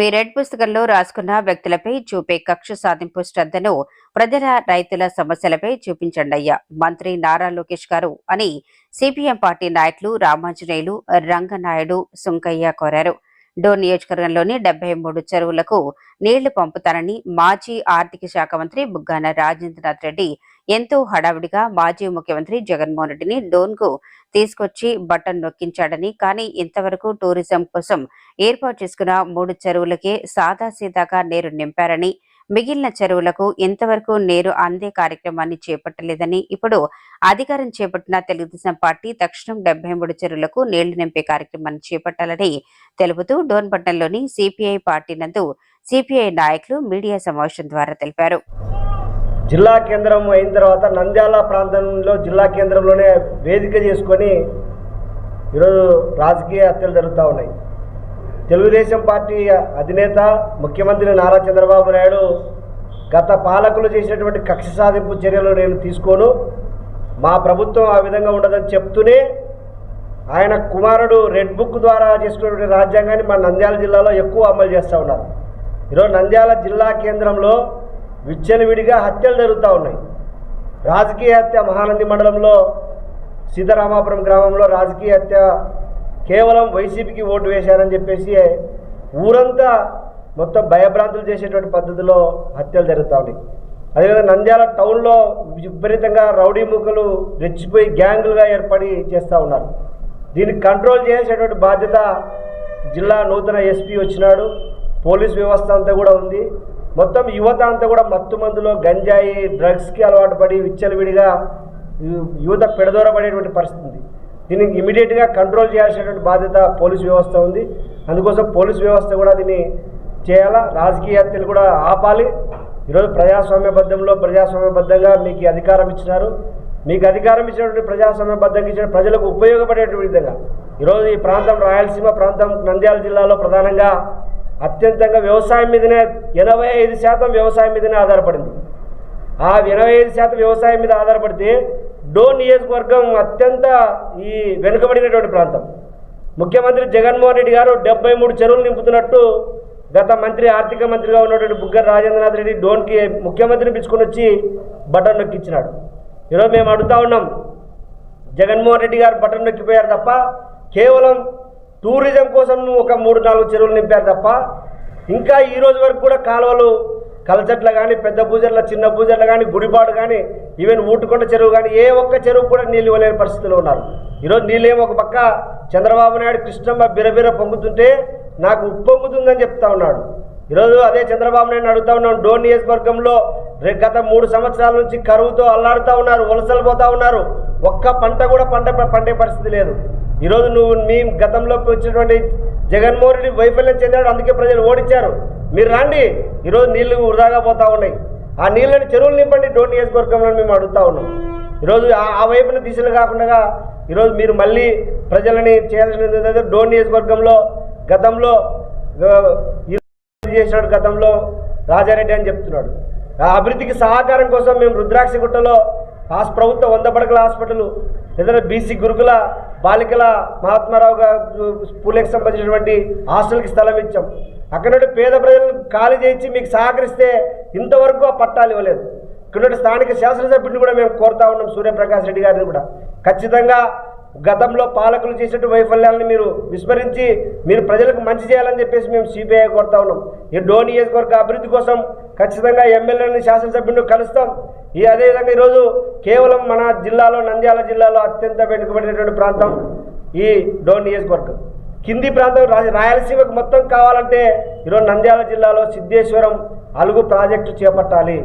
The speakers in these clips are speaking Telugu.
మీ రెడ్ పుస్తకంలో రాసుకున్న వ్యక్తులపై చూపే కక్ష సాధింపు శ్రద్ధను ప్రజల రైతుల సమస్యలపై చూపించండి అయ్యా. మంత్రి నారా లోకేష్ గారు అని సిపిఎం పార్టీ నాయకులు రామాంజనేయులు రంగనాయుడు సుంకయ్య కోరారు. డోర్ నియోజకవర్గంలోని డెబ్బై మూడు చెరువులకు నీళ్ళు పంపుతారని మాజీ ఆర్థిక శాఖ మంత్రి బుగ్గాన రాజేంద్రనాథ్ రెడ్డి ఎంతో హడావిడిగా మాజీ ముఖ్యమంత్రి జగన్మోహన్ రెడ్డిని డోన్కు తీసుకొచ్చి బటన్ నొక్కించాడని కానీ ఇంతవరకు టూరిజం కోసం ఏర్పాటు చేసుకున్న మూడు చెరువులకే సాదాసీదాగా నీరు నింపారని మిగిలిన చెరువులకు ఇంతవరకు నేరు అందే కార్యక్రమాన్ని చేపట్టలేదని ఇప్పుడు అధికారం చేపట్టిన తెలుగుదేశం పార్టీ తక్షణం డెబ్బై మూడు చెరువులకు నీళ్ళు నింపే కార్యక్రమాన్ని చేపట్టాలని తెలుపుతూ డోన్పట్నంలోని సిపిఐ పార్టీ నందు సిపిఐ నాయకులు మీడియా సమావేశం ద్వారా తెలిపారు. జిల్లా కేంద్రం అయిన తర్వాత నంద్యాల ప్రాంతంలో జిల్లా కేంద్రంలోనే వేదిక చేసుకొని ఈరోజు రాజకీయ హత్యలు జరుగుతూ ఉన్నాయి. తెలుగుదేశం పార్టీ అధినేత ముఖ్యమంత్రి నారా చంద్రబాబు నాయుడు గత పాలకులు చేసినటువంటి కక్ష సాధింపు చర్యలు నేను తీసుకోను. మా ప్రభుత్వం ఆ విధంగా ఉండదని చెప్తూనే ఆయన కుమారుడు రెడ్ బుక్ ద్వారా చేసుకున్నటువంటి రాజ్యాంగాన్ని మన నంద్యాల జిల్లాలో ఎక్కువ అమలు చేస్తూ ఉన్నారు. ఈరోజు నంద్యాల జిల్లా కేంద్రంలో విచ్చలవిడిగా హత్యలు జరుగుతూ ఉన్నాయి. రాజకీయ హత్య మహానంది మండలంలో సీతారామాపురం గ్రామంలో రాజకీయ హత్య కేవలం వైసీపీకి ఓటు వేశారని చెప్పేసి ఊరంతా మొత్తం భయభ్రాంతులు చేసేటువంటి పద్ధతిలో హత్యలు జరుగుతూ ఉన్నాయి. అదేవిధంగా నంద్యాల టౌన్లో విపరీతంగా రౌడీ ముక్కలు రెచ్చిపోయి గ్యాంగులుగా ఏర్పడి చేస్తూ ఉన్నారు. దీన్ని కంట్రోల్ చేసేటువంటి బాధ్యత జిల్లా నూతన ఎస్పీ వచ్చినాడు. పోలీస్ వ్యవస్థ అంతా కూడా ఉంది. మొత్తం యువత అంతా కూడా మత్తు మందులో గంజాయి డ్రగ్స్కి అలవాటు పడి విచ్చలవిడిగా యువత పెడదోరపడేటువంటి పరిస్థితి ఉంది. దీన్ని ఇమీడియట్గా కంట్రోల్ చేయాల్సినటువంటి బాధ్యత పోలీస్ వ్యవస్థ ఉంది. అందుకోసం పోలీస్ వ్యవస్థ కూడా దీన్ని చేయాలా? రాజకీయ హత్యలు కూడా ఆపాలి. ఈరోజు ప్రజాస్వామ్యబద్ధంలో ప్రజాస్వామ్యబద్ధంగా మీకు అధికారం ఇచ్చినారు. మీకు అధికారం ఇచ్చినటువంటి ప్రజాస్వామ్యబద్ధంగా ఇచ్చిన ప్రజలకు ఉపయోగపడేటువంటి విధంగా ఈరోజు ఈ ప్రాంతం రాయలసీమ ప్రాంతం నంద్యాల జిల్లాలో ప్రధానంగా అత్యంతంగా వ్యవసాయం మీదనే ఎనభై ఐదు శాతం వ్యవసాయం మీదనే ఆధారపడింది. ఆ ఎనభై ఐదు శాతం వ్యవసాయం మీద ఆధారపడితే డోన్ నియోజకవర్గం అత్యంత ఈ వెనుకబడినటువంటి ప్రాంతం. ముఖ్యమంత్రి జగన్మోహన్ రెడ్డి గారు డెబ్బై మూడు చెరువులు నింపుతున్నట్టు గత మంత్రి ఆర్థిక మంత్రిగా ఉన్నటువంటి బుగ్గర రాజేంద్రనాథ్ రెడ్డి డోన్కి ముఖ్యమంత్రిని పిలుచుకొని వచ్చి బటన్ నొక్కిచ్చినాడు. ఈరోజు మేము అడుగుతా ఉన్నాం జగన్మోహన్ రెడ్డి గారు బటన్ నొక్కిపోయారు తప్ప కేవలం టూరిజం కోసం ఒక మూడు నాలుగు చెరువులు నింపారు తప్ప ఇంకా ఈ రోజు వరకు కూడా కాలువలు కలచట్ల కానీ పెద్ద పూజర్ల చిన్న పూజర్ల కానీ గుడిపాడు కానీ ఈవెన్ ఊటుకొండ చెరువు కానీ ఏ ఒక్క చెరువు కూడా నీళ్ళు ఇవ్వలేని పరిస్థితిలో ఉన్నారు. ఈరోజు నీళ్ళేమో ఒక పక్క చంద్రబాబు నాయుడు కృష్ణమ్మ బిరబిర పొంగుతుంటే నాకు ఉప్పొంగుతుందని చెప్తా ఉన్నాడు. ఈరోజు అదే చంద్రబాబు నాయుడు అడుగుతా ఉన్నాం డోన్ నియోజకవర్గంలో గత మూడు సంవత్సరాల నుంచి కరువుతో అల్లాడుతూ ఉన్నారు వలసలు పోతా ఉన్నారు. ఒక్క పంట కూడా పంట పండే పరిస్థితి లేదు. ఈరోజు నువ్వు మీ గతంలో వచ్చినటువంటి జగన్మోహన్ రెడ్డి వైఫల్యం చెందాడు అందుకే ప్రజలు ఓడించారు. మీరు రండి ఈరోజు నీళ్ళు వృధాగా పోతా ఉన్నాయి. ఆ నీళ్ళని చెరువులు నింపండి డోన్ నియోజకవర్గంలో మేము అడుగుతా ఉన్నాం. ఈరోజు ఆ- ఆ వైపున దిశలు కాకుండా ఈరోజు మీరు మళ్ళీ ప్రజలని చేయాల్సిన ఏంటంటే డోన్ నియోజకవర్గంలో గతంలో అభివృద్ధి చేసినాడు గతంలో రాజారెడ్డి అని చెప్తున్నాడు. ఆ అభివృద్ధికి సహకారం కోసం మేము రుద్రాక్షిగుట్టలో హాస్ ప్రభుత్వ వంద పడకల హాస్పిటల్ ఏదైనా బీసీ గురుకుల బాలికల మహాత్మారావు గారు పూలేకి సంబంధించినటువంటి హాస్టల్కి స్థలం ఇచ్చాం. అక్కడ నుండి పేద ప్రజలను ఖాళీ చేయించి మీకు సహకరిస్తే ఇంతవరకు ఆ పట్టాలు ఇవ్వలేదు. ఇక్కడ నుండి స్థానిక శాసనసభ్యుడిని కూడా మేము కోరుతా ఉన్నాం సూర్యప్రకాష్ రెడ్డి గారిని కూడా. ఖచ్చితంగా గతంలో పాలకులు చేసినట్టు వైఫల్యాలను మీరు విస్మరించి మీరు ప్రజలకు మంచి చేయాలని చెప్పేసి మేము సిబిఐ కోరుతా ఉన్నాం. ఈ డో నియోజకవర్గ అభివృద్ధి కోసం ఖచ్చితంగా ఎమ్మెల్యేని శాసనసభ్యుని కలుస్తాం. ఈ అదేవిధంగా ఈరోజు కేవలం మన జిల్లాలో నంద్యాల జిల్లాలో అత్యంత వెనుకబడినటువంటి ప్రాంతం ఈ డో నియోజకవర్గం. కింది ప్రాంతం రాయలసీమకు మొత్తం కావాలంటే ఈరోజు నంద్యాల జిల్లాలో సిద్ధేశ్వరం అలుగు ప్రాజెక్టు చేపట్టాలి.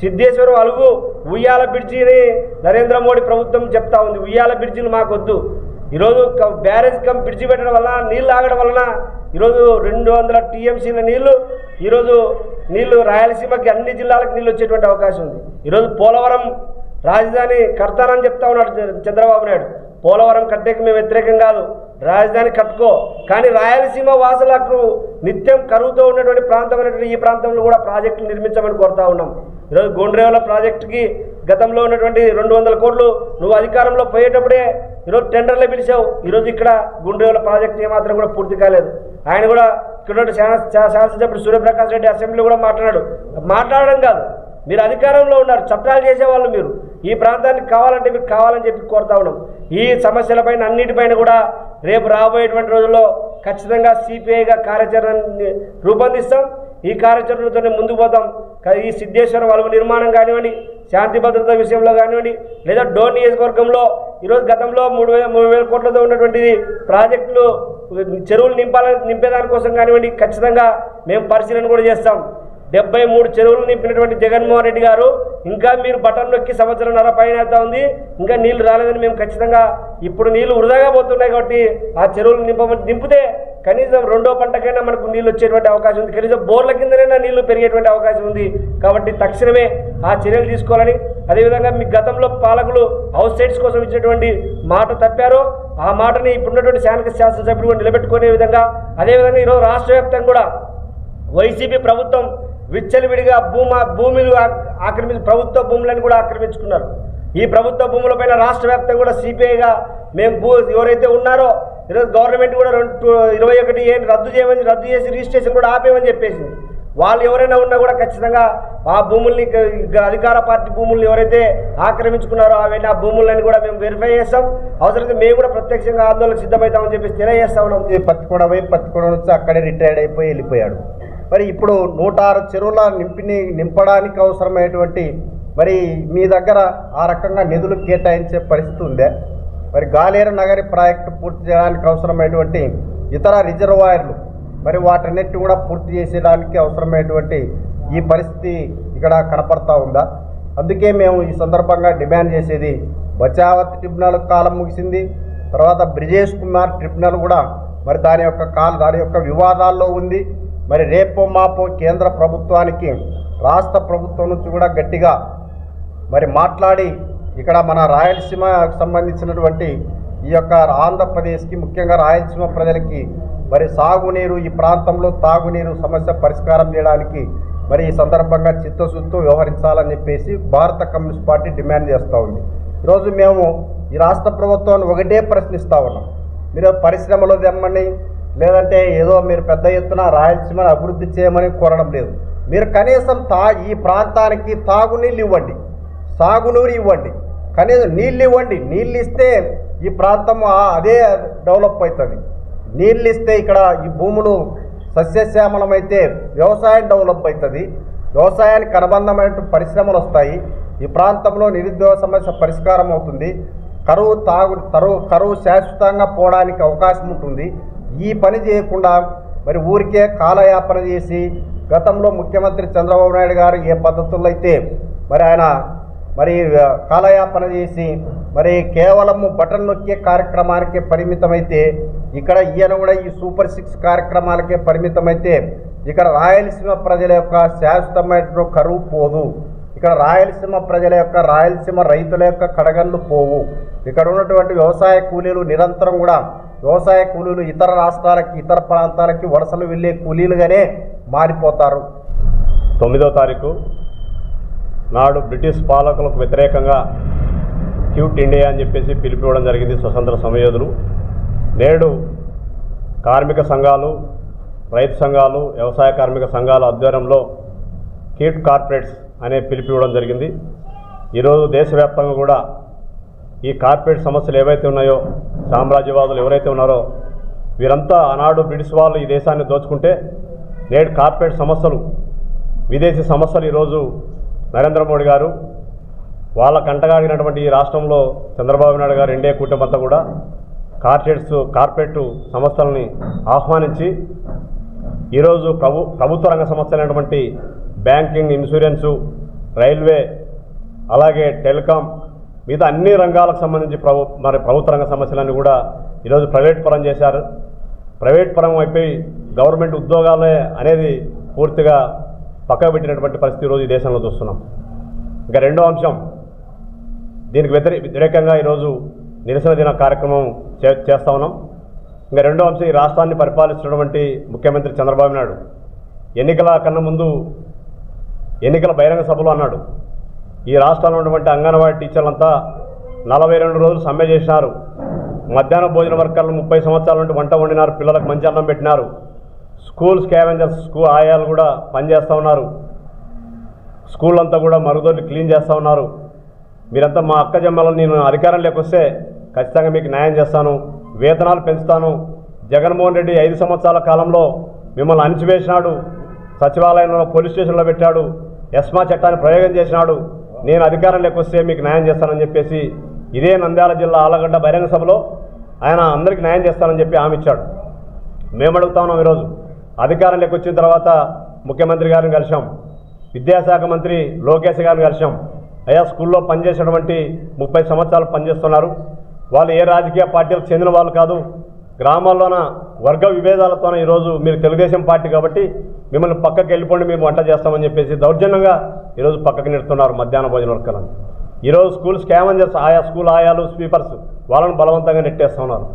సిద్ధేశ్వరం అలుగు ఉయ్యాల బ్రిడ్జిని నరేంద్ర మోడీ ప్రభుత్వం చెప్తా ఉంది. ఉయ్యాల బ్రిడ్జిలు మాకొద్దు. ఈరోజు క- బ్యారేజ్ కమ్ బ్రిడ్జి పెట్టడం వలన నీళ్ళు ఆగడం వలన ఈరోజు రెండు వందల టీఎంసీల నీళ్ళు ఈరోజు నీళ్ళు రాయలసీమకి అన్ని జిల్లాలకు నీళ్ళు వచ్చేటువంటి అవకాశం ఉంది. ఈరోజు పోలవరం రాజధాని కడతానని చెప్తా ఉన్నాడు చంద్రబాబు నాయుడు. పోలవరం కట్టేకి మేము వ్యతిరేకం కాదు. రాజధాని కట్టుకో. కానీ రాయలసీమ వాసులకు నిత్యం కరువుతో ఉన్నటువంటి ప్రాంతమైనటువంటి ఈ ప్రాంతంలో కూడా ప్రాజెక్టులు నిర్మించమని కోరుతా ఉన్నాం. ఈరోజు గోండ్రేవల ప్రాజెక్టుకి గతంలో ఉన్నటువంటి రెండు వందల కోట్లు నువ్వు అధికారంలో పోయేటప్పుడే ఈరోజు టెండర్లు పిలిచావు. ఈరోజు ఇక్కడ గుండ్రేవల ప్రాజెక్ట్ ఏమాత్రం కూడా పూర్తి కాలేదు. ఆయన కూడా ఇక్కడ శాసనసభ్యుడు సూర్యప్రకాష్ రెడ్డి అసెంబ్లీలో కూడా మాట్లాడాడు. మాట్లాడడం కాదు. మీరు అధికారంలో ఉన్నారు. చట్టాలు చేసేవాళ్ళు మీరు. ఈ ప్రాంతానికి కావాలంటే మీకు కావాలని చెప్పి కోరుతా ఉన్నాం. ఈ సమస్యలపైన అన్నిటిపైన కూడా రేపు రాబోయేటువంటి రోజుల్లో ఖచ్చితంగా సిపిఐగా కార్యాచరణ రూపొందిస్తాం. ఈ కార్యాచరణతోనే ముందుకు పోతాం. ఈ సిద్ధేశ్వరం అలుగు నిర్మాణం కానివ్వండి శాంతి భద్రత విషయంలో కానివ్వండి లేదా డోర్ నియోజకవర్గంలో ఈరోజు గతంలో మూడు వేల మూడు వేల కోట్లతో ఉన్నటువంటిది ప్రాజెక్టులు చెరువులు నింపాలని నింపేదానికోసం కానివ్వండి ఖచ్చితంగా మేము పరిశీలన కూడా చేస్తాం. డెబ్బై మూడు చెరువులు నింపినటువంటి జగన్మోహన్ రెడ్డి గారు ఇంకా మీరు బటన్ నొక్కి సంవత్సరంన్నర పైన అవుతా ఉంది ఇంకా నీళ్ళు రాలేదని మేము ఖచ్చితంగా ఇప్పుడు నీళ్ళు వృధాగా పోతున్నాయి కాబట్టి ఆ చెరువులు నింప నింపితే కనీసం రెండో పంటకైనా మనకు నీళ్ళు వచ్చేటువంటి అవకాశం ఉంది. కనీసం బోర్ల కిందనైనా నీళ్ళు పెరిగేటువంటి అవకాశం ఉంది. కాబట్టి తక్షణమే ఆ చర్యలు తీసుకోవాలని అదేవిధంగా మీ గతంలో పాలకులు హౌస్ సైడ్స్ కోసం ఇచ్చినటువంటి మాట తప్పారో. ఆ మాటని ఇప్పుడున్నటువంటి శానిక శాసనసభ్యులు నిలబెట్టుకునే విధంగా అదేవిధంగా ఈరోజు రాష్ట్ర వ్యాప్తంగా కూడా వైసీపీ ప్రభుత్వం విచ్చలవిడిగా భూమా భూములు ఆక్రమించి ప్రభుత్వ భూములను కూడా ఆక్రమించుకున్నారు. ఈ ప్రభుత్వ భూములపైన రాష్ట్ర వ్యాప్తంగా కూడా సిపిఐగా మేము భూ ఎవరైతే ఉన్నారో ఈరోజు గవర్నమెంట్ కూడా రెండు ఇరవై ఒకటి ఏం రద్దు చేయమని రద్దు చేసి రిజిస్ట్రేషన్ కూడా ఆపేయమని చెప్పేసింది. వాళ్ళు ఎవరైనా ఉన్నా కూడా ఖచ్చితంగా ఆ భూముల్ని అధికార పార్టీ భూముల్ని ఎవరైతే ఆక్రమించుకున్నారో అవన్నీ ఆ భూములని కూడా మేము వెరిఫై చేస్తాం. అవసరమైతే మేము కూడా ప్రత్యక్షంగా ఆందోళనకు సిద్ధమవుతామని చెప్పేసి తెలియజేస్తా ఉన్నాం. ఈ పోయి పత్తికొండ నుంచి అక్కడే రిటైర్డ్ అయిపోయి వెళ్ళిపోయాడు. మరి ఇప్పుడు నూట ఆరు చెరువుల నింపిని నింపడానికి అవసరమైనటువంటి మరి మీ దగ్గర ఆ రకంగా నిధులు కేటాయించే పరిస్థితి ఉందే. మరి గాలేరు నగరి ప్రాజెక్టు పూర్తి చేయడానికి అవసరమైనటువంటి ఇతర రిజర్వాయర్లు మరి వాటన్నిటిని కూడా పూర్తి చేసేయడానికి అవసరమైనటువంటి ఈ పరిస్థితి ఇక్కడ కనపడతా ఉందా? అందుకే మేము ఈ సందర్భంగా డిమాండ్ చేసేది బచావత్ ట్రిబ్యునల్ కాలం ముగిసింది. తర్వాత బ్రిజేష్ కుమార్ ట్రిబ్యునల్ కూడా మరి దాని యొక్క కాలు దాని యొక్క వివాదాల్లో ఉంది. మరి రేపో మాపో కేంద్ర ప్రభుత్వానికి రాష్ట్ర ప్రభుత్వం నుంచి కూడా గట్టిగా మరి మాట్లాడి ఇక్కడ మన రాయలసీమకు సంబంధించినటువంటి ఈ యొక్క ఆంధ్రప్రదేశ్కి ముఖ్యంగా రాయలసీమ ప్రజలకి మరి సాగునీరు ఈ ప్రాంతంలో తాగునీరు సమస్య పరిష్కారం చేయడానికి మరి ఈ సందర్భంగా చిత్తశుద్ధితో వ్యవహరించాలని చెప్పేసి భారత కమ్యూనిస్ట్ పార్టీ డిమాండ్ చేస్తూ ఉంది. ఈరోజు మేము ఈ రాష్ట్ర ప్రభుత్వాన్ని ఒకటే ప్రశ్నిస్తూ ఉన్నాం. మీరు పరిశ్రమలు తెమ్మని లేదంటే ఏదో మీరు పెద్ద ఎత్తున రాయలసీమను అభివృద్ధి చేయమని కోరడం లేదు. మీరు కనీసం తా ఈ ప్రాంతానికి తాగునీళ్ళు ఇవ్వండి. సాగునీరు ఇవ్వండి. కనీసం నీళ్ళు ఇవ్వండి. నీళ్ళు ఇస్తే ఈ ప్రాంతం అదే డెవలప్ అవుతుంది. నీళ్ళు ఇస్తే ఇక్కడ ఈ భూములు సస్యశ్యామలమైతే వ్యవసాయం డెవలప్ అవుతుంది. వ్యవసాయానికి అనుబంధమైన పరిశ్రమలు వస్తాయి. ఈ ప్రాంతంలో నిరుద్యోగ సమస్య పరిష్కారం అవుతుంది. కరువు తాగు తరువు కరువు శాశ్వతంగా పోవడానికి అవకాశం ఉంటుంది. ఈ పని చేయకుండా మరి ఊరికే కాలయాపన చేసి గతంలో ముఖ్యమంత్రి చంద్రబాబు నాయుడు గారు ఏ పద్ధతుల్లో అయితే మరి ఆయన మరి కాలయాపన చేసి మరి కేవలము బటన్ నొక్కే కార్యక్రమానికే పరిమితమైతే ఇక్కడ ఈయన కూడా ఈ సూపర్ సిక్స్ కార్యక్రమాలకే పరిమితమైతే ఇక్కడ రాయలసీమ ప్రజల యొక్క శాశ్వతమైన కరువు పోదు. ఇక్కడ రాయలసీమ ప్రజల యొక్క రాయలసీమ రైతుల యొక్క కడగళ్ళు పోవు. ఇక్కడ ఉన్నటువంటి వ్యవసాయ కూలీలు నిరంతరం కూడా వ్యవసాయ కూలీలు ఇతర రాష్ట్రాలకి ఇతర ప్రాంతాలకి వలసలు వెళ్ళే కూలీలుగానే మారిపోతారు. తొమ్మిదో తారీఖు నాడు బ్రిటిష్ పాలకులకు వ్యతిరేకంగా క్యూట్ ఇండియా అని చెప్పేసి పిలిపివ్వడం జరిగింది స్వతంత్ర సమయోధులు. నేడు కార్మిక సంఘాలు రైతు సంఘాలు వ్యవసాయ కార్మిక సంఘాల ఆధ్వర్యంలో క్యూట్ కార్పొరేట్స్ అనే పిలిపివ్వడం జరిగింది. ఈరోజు దేశవ్యాప్తంగా కూడా ఈ కార్పొరేట్ సమస్యలు ఏవైతే ఉన్నాయో సామ్రాజ్యవాదులు ఎవరైతే ఉన్నారో వీరంతా ఆనాడు బ్రిటిష్ వాళ్ళు ఈ దేశాన్ని దోచుకుంటే నేడు కార్పొరేట్ సమస్యలు విదేశీ సమస్యలు ఈరోజు నరేంద్ర మోడీ గారు వాళ్ళ కంటగాడినటువంటి ఈ రాష్ట్రంలో చంద్రబాబు నాయుడు గారు ఎన్డీఏ కూటమి అంతా కూడా కార్పొరేట్స్ కార్పొరేట్ సంస్థలని ఆహ్వానించి ఈరోజు ప్రభు ప్రభుత్వ రంగ సంస్థలైనటువంటి బ్యాంకింగ్ ఇన్సూరెన్సు రైల్వే అలాగే టెలికాం మిగతా అన్ని రంగాలకు సంబంధించి ప్రభు మరి ప్రభుత్వ రంగ సమస్యలన్నీ కూడా ఈరోజు ప్రైవేట్ పరం చేశారు. ప్రైవేట్ పరం అయిపోయి గవర్నమెంట్ ఉద్యోగాలే అనేది పూర్తిగా పక్కకు పెట్టినటువంటి పరిస్థితి ఈరోజు ఈ దేశంలో చూస్తున్నాం. ఇంకా రెండో అంశం దీనికి వ్యతిరే వ్యతిరేకంగా ఈరోజు నిరసన దిన కార్యక్రమం చే చేస్తా ఉన్నాం. ఇంకా రెండో అంశం ఈ రాష్ట్రాన్ని పరిపాలిస్తున్నటువంటి ముఖ్యమంత్రి చంద్రబాబు నాయుడు. ఎన్నికల కన్నా ముందు ఎన్నికల బహిరంగ సభలో అన్నాడు. ఈ రాష్ట్రంలో ఉన్నటువంటి అంగన్వాడీ టీచర్లంతా నలభై రెండు రోజులు సమ్మె చేసినారు. మధ్యాహ్న భోజన వర్కర్లు ముప్పై సంవత్సరాల నుండి వంట వండినారు పిల్లలకు మంచి అన్నం పెట్టినారు. స్కూల్ స్కావెంజర్స్ స్కూల్ ఆయాలు కూడా పనిచేస్తూ ఉన్నారు. స్కూల్ అంతా కూడా మరుగుదొడ్లు క్లీన్ చేస్తూ ఉన్నారు. మీరంతా మా అక్క జమ్మలను నేను అధికారం లేకొస్తే ఖచ్చితంగా మీకు న్యాయం చేస్తాను వేతనాలు పెంచుతాను. జగన్మోహన్ రెడ్డి ఐదు సంవత్సరాల కాలంలో మిమ్మల్ని అణిచివేసినాడు సచివాలయంలో పోలీస్ స్టేషన్లో పెట్టాడు ఎస్మా చట్టాన్ని ప్రయోగం చేసినాడు. నేను అధికారంలోకి వస్తే మీకు న్యాయం చేస్తానని చెప్పేసి ఇదే నంద్యాల జిల్లా ఆలగడ్డ బహిరంగ సభలో ఆయన అందరికీ న్యాయం చేస్తానని చెప్పి హామీ ఇచ్చాడు. మేము అడుగుతా ఉన్నాం ఈరోజు. అధికారంలోకి వచ్చిన తర్వాత ముఖ్యమంత్రి గారిని కలిసాం విద్యాశాఖ మంత్రి లోకేష్ గారిని కలిసాం అయ్యా స్కూల్లో పనిచేసినటువంటి ముప్పై సంవత్సరాలు పనిచేస్తున్నారు. వాళ్ళు ఏ రాజకీయ పార్టీలకు చెందిన వాళ్ళు కాదు. గ్రామాల్లోన వర్గ విభేదాలతోనే ఈరోజు మీరు తెలుగుదేశం పార్టీ కాబట్టి మిమ్మల్ని పక్కకి వెళ్ళిపోండి మేము వంట చేస్తామని చెప్పేసి దౌర్జన్యంగా ఈరోజు పక్కకి నెడుతున్నారు మధ్యాహ్న భోజన వర్గాలను. ఈరోజు స్కూల్ స్కావెంజర్స్ ఆయా స్కూల్ ఆయాలు స్వీపర్స్ వాళ్ళని బలవంతంగా నెట్టేస్తున్నారు.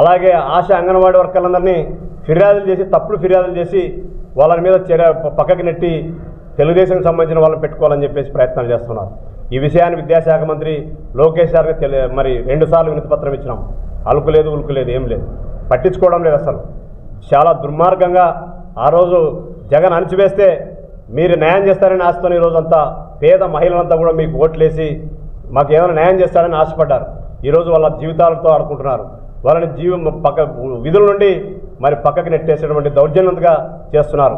అలాగే ఆశ అంగన్వాడీ వర్కర్లందరినీ ఫిర్యాదులు చేసి తప్పుడు ఫిర్యాదులు చేసి వాళ్ళ మీద చర్య పక్కకి నెట్టి తెలుగుదేశంకి సంబంధించిన వాళ్ళని పెట్టుకోవాలని చెప్పేసి ప్రయత్నాలు చేస్తున్నారు. ఈ విషయాన్ని విద్యాశాఖ మంత్రి లోకేష్ గారికి మరి రెండుసార్లు వినతిపత్రం ఇచ్చినాం. అలుకు లేదు ఉలుకు లేదు ఏం లేదు. పట్టించుకోవడం లేదు అసలు. చాలా దుర్మార్గంగా ఆ రోజు జగన్ అణిచివేస్తే మీరు న్యాయం చేస్తారని ఆశతో ఈ పేద మహిళలంతా కూడా మీకు ఓట్లేసి మాకు ఏమైనా న్యాయం చేస్తారని ఆశపడ్డారు. ఈరోజు వాళ్ళ జీవితాలతో ఆడుకుంటున్నారు. వాళ్ళని జీవ పక్క విధుల నుండి మరి పక్కకి నెట్టేసేటువంటి దౌర్జన్యంగా చేస్తున్నారు.